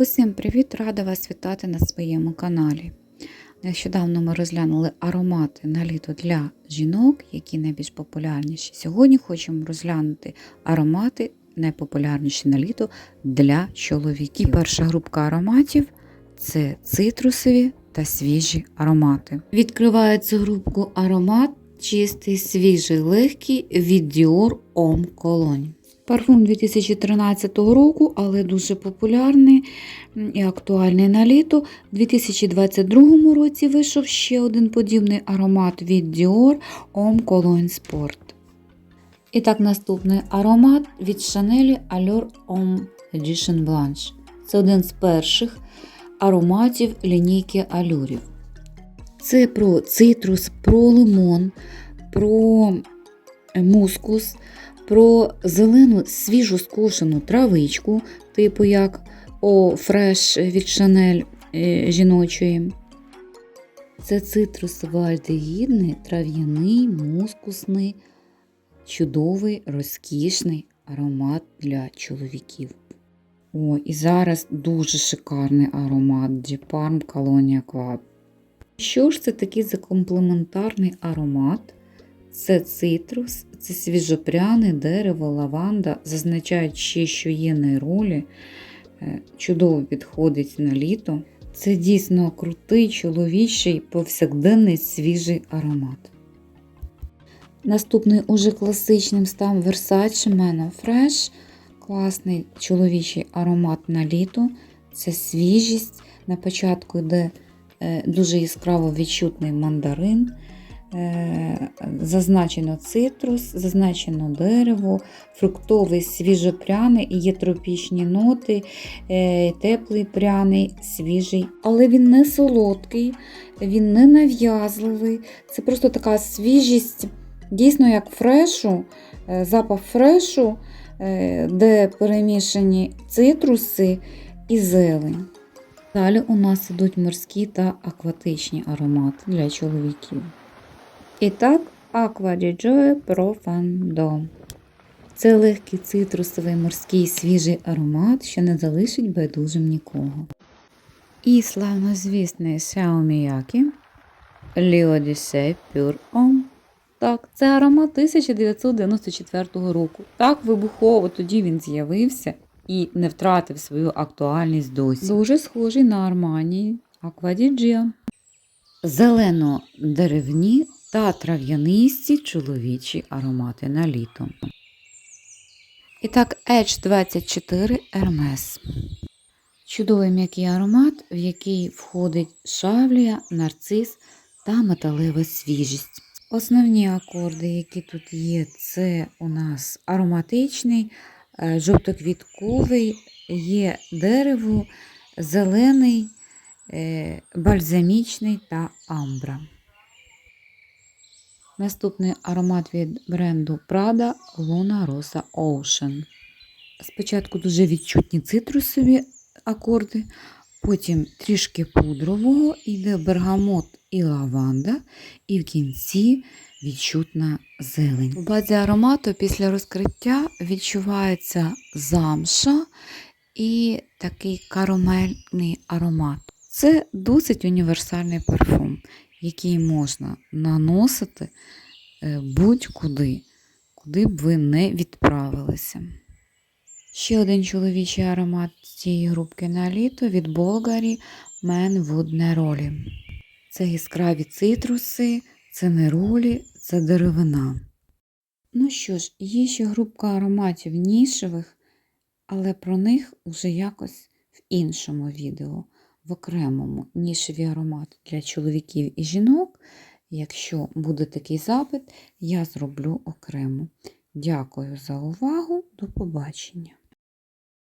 Усім привіт! Рада вас вітати на своєму каналі. Нещодавно ми розглянули аромати на літо для жінок, які найбільш популярніші. Сьогодні хочемо розглянути аромати найпопулярніші на літо для чоловіків. І перша групка ароматів це цитрусові та свіжі аромати. Відкриває цю групку аромат чистий, свіжий, легкий від Dior Homme Cologne. Парфум 2013 року, але дуже популярний і актуальний на літо. У 2022 році вийшов ще один подібний аромат від Dior Homme Cologne Sport. І так, наступний аромат від Chanel Allure Homme Edition Blanche. Це один з перших ароматів лінійки алюрів. Це про цитрус, про лимон, про мускус, про зелену свіжу скошену травичку, типу як О Фреш від Шанель жіночої. Це цитрусово-альдегідний, трав'яний, мускусний, чудовий, розкішний аромат для чоловіків. О, і зараз дуже шикарний аромат Діпарм Colonia Club. Що ж це такий за комплементарний аромат? Це цитрус, це свіжопряне дерево, лаванда. Зазначають ще, що є нейролі. Чудово підходить на літо. Це дійсно крутий, чоловічий, повсякденний свіжий аромат. Наступний уже класичним став Versace Man Fresh. Класний чоловічий аромат на літо. Це свіжість. На початку йде дуже яскраво відчутний мандарин. Зазначено цитрус, зазначено дерево, фруктовий свіжопряний і є тропічні ноти, теплий пряний, свіжий. Але він не солодкий, він не нав'язливий. Це просто така свіжість, дійсно як фрешу, запах фрешу, де перемішані цитруси і зелень. Далі у нас ідуть морські та акватичні аромати для чоловіків. І так, di Gioia Profondo. Це легкий цитрусовий морський свіжий аромат, що не залишить байдужим нікого. І славнозвісний Xiaomi Leo Odyssey Pure Homme. Так, це аромат 1994 року. Так вибухово тоді він з'явився і не втратив свою актуальність досі. Дуже схожий на Armani Aqua di Gio. Та трав'янисті чоловічі аромати на літо. І так, Edge 24 Hermes. Чудовий м'який аромат, в який входить шавлія, нарцис та металева свіжість. Основні акорди, які тут є, це у нас ароматичний, жовтоквітковий, є дерево, зелений, бальзамічний та амбра. Наступний аромат від бренду Prada Luna Rosa Ocean. Спочатку дуже відчутні цитрусові акорди, потім трішки пудрового, йде бергамот і лаванда, і в кінці відчутна зелень. У базі аромату після розкриття відчувається замша і такий карамельний аромат. Це досить універсальний парфум, який можна наносити будь-куди, куди б ви не відправилися. Ще один чоловічий аромат цієї групки на літо від Болгарі Man Wood Neroli. Це яскраві цитруси, це неролі, це деревина. Ну що ж, є ще групка ароматів нішевих, але про них уже якось в іншому відео в окремому нішеві аромат для чоловіків і жінок. Якщо буде такий запит, я зроблю окремо. Дякую за увагу, до побачення!